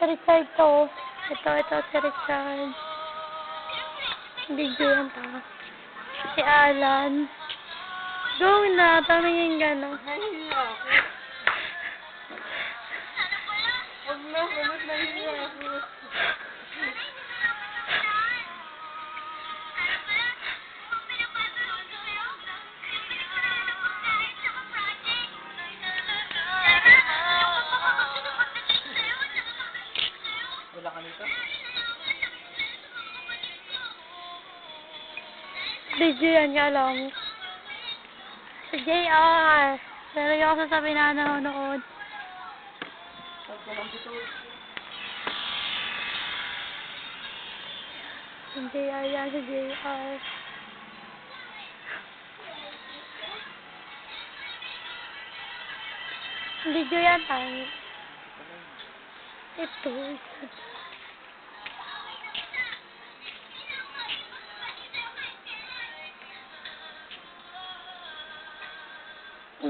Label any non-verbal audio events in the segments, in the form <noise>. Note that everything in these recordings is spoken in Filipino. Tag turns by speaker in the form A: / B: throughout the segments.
A: Si Richard to. Ito, ito si Richard. Video yan ta. Si Alan. Go na, tumingin ka na.
B: Nahiya ako. Huwag na, huwag nahiya
A: Video yan, kala mo. Si JR. Yung ako sasabihin na nanonood. Si JR yan, si JR. Video yan tayo. Ito, ito.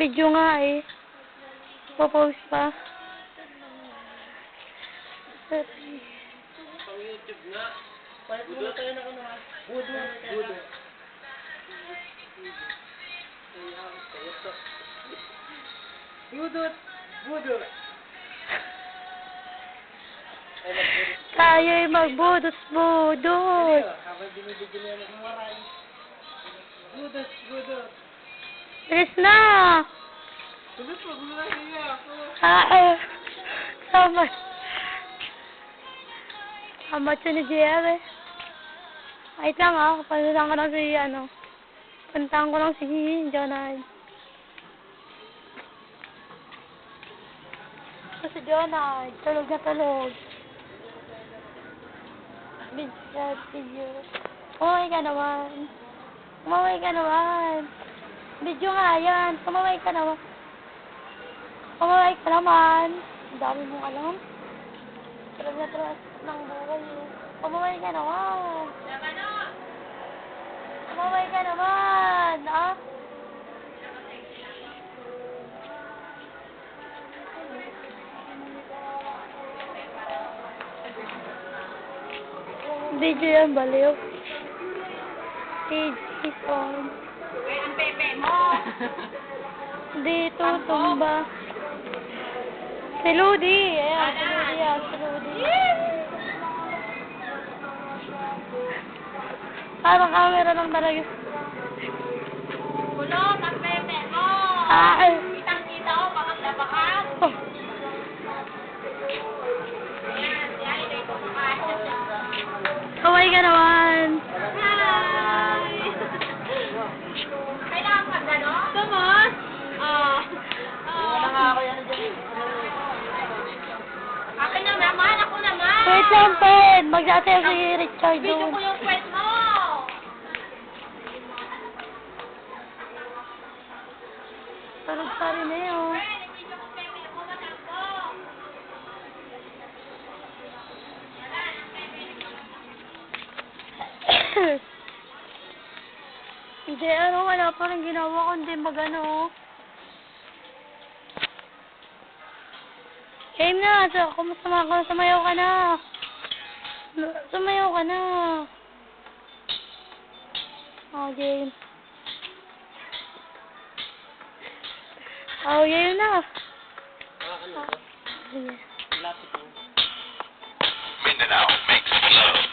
A: Video nga eh. Popost pa.
B: Pang YouTube nga. Tayo na ano ha. Budo. Budo. Budot! Budot!
A: Tayo'y magbudot-budot.
B: Habang binibigyan niya. Budot! Budot!
A: Bilis na!
B: Budot! Huwag mo nahiya ako.
A: Ah, eh. Sama. Sama ni JR eh. Wait lang ah. Puntahan ko lang si ano. Puntahan ko lang si Jonah. Ito si Jonah. Tulog na tulog. Bidya, video. Umaway ka naman. Umaway ka naman. Video nga yan. Umaway ka naman. Umaway ka naman. Dami mong alam. Tulog na tulog ng buhay. Umaway ka naman. Umaway ka naman. Ah? Video yan, baliw. Song.
C: Ang pepe mo.
A: Dito, tumba. Si Ludi. Ayan, si Ludi yan. Si Ludi. Parang camera lang talaga.
C: Kulot, ang mo.
A: Ah, ay. Magsasayaw si Richard
C: Video
A: doon.
C: ko yung kwet mo.
A: Tulog pa rin eh, oh. <coughs> Hindi, ano, wala pa rin ginawa kundi magano. Game na, so, kumusama ka, sumayaw ka na. Sumayaw ka na. Oh, game. Oh, yun na.
B: Ah, ano? Lapit mo.
D: Mindanao makes love.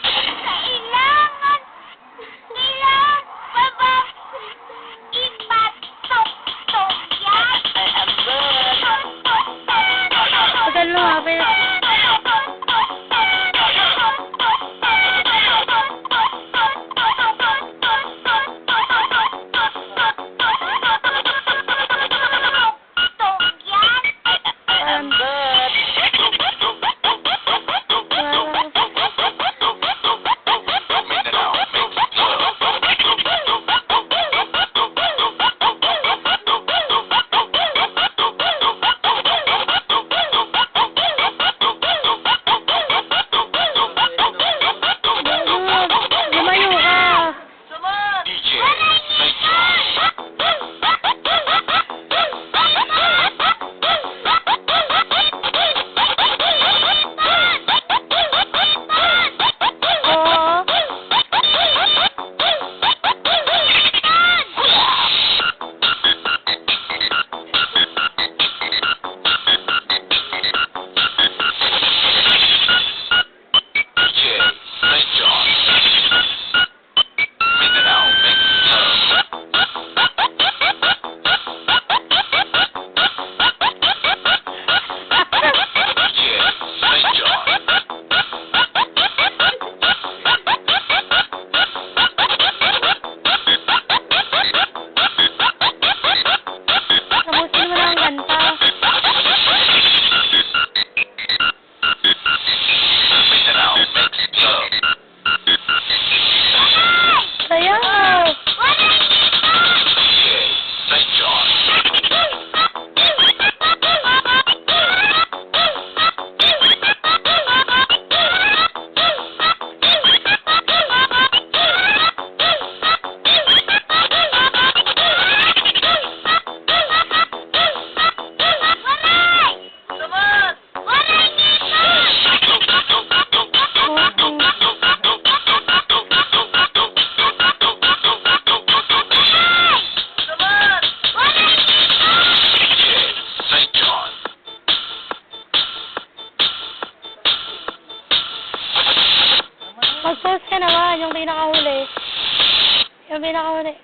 A: Pinakahuli. Yung pinakahuli.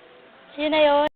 A: Yun na yun.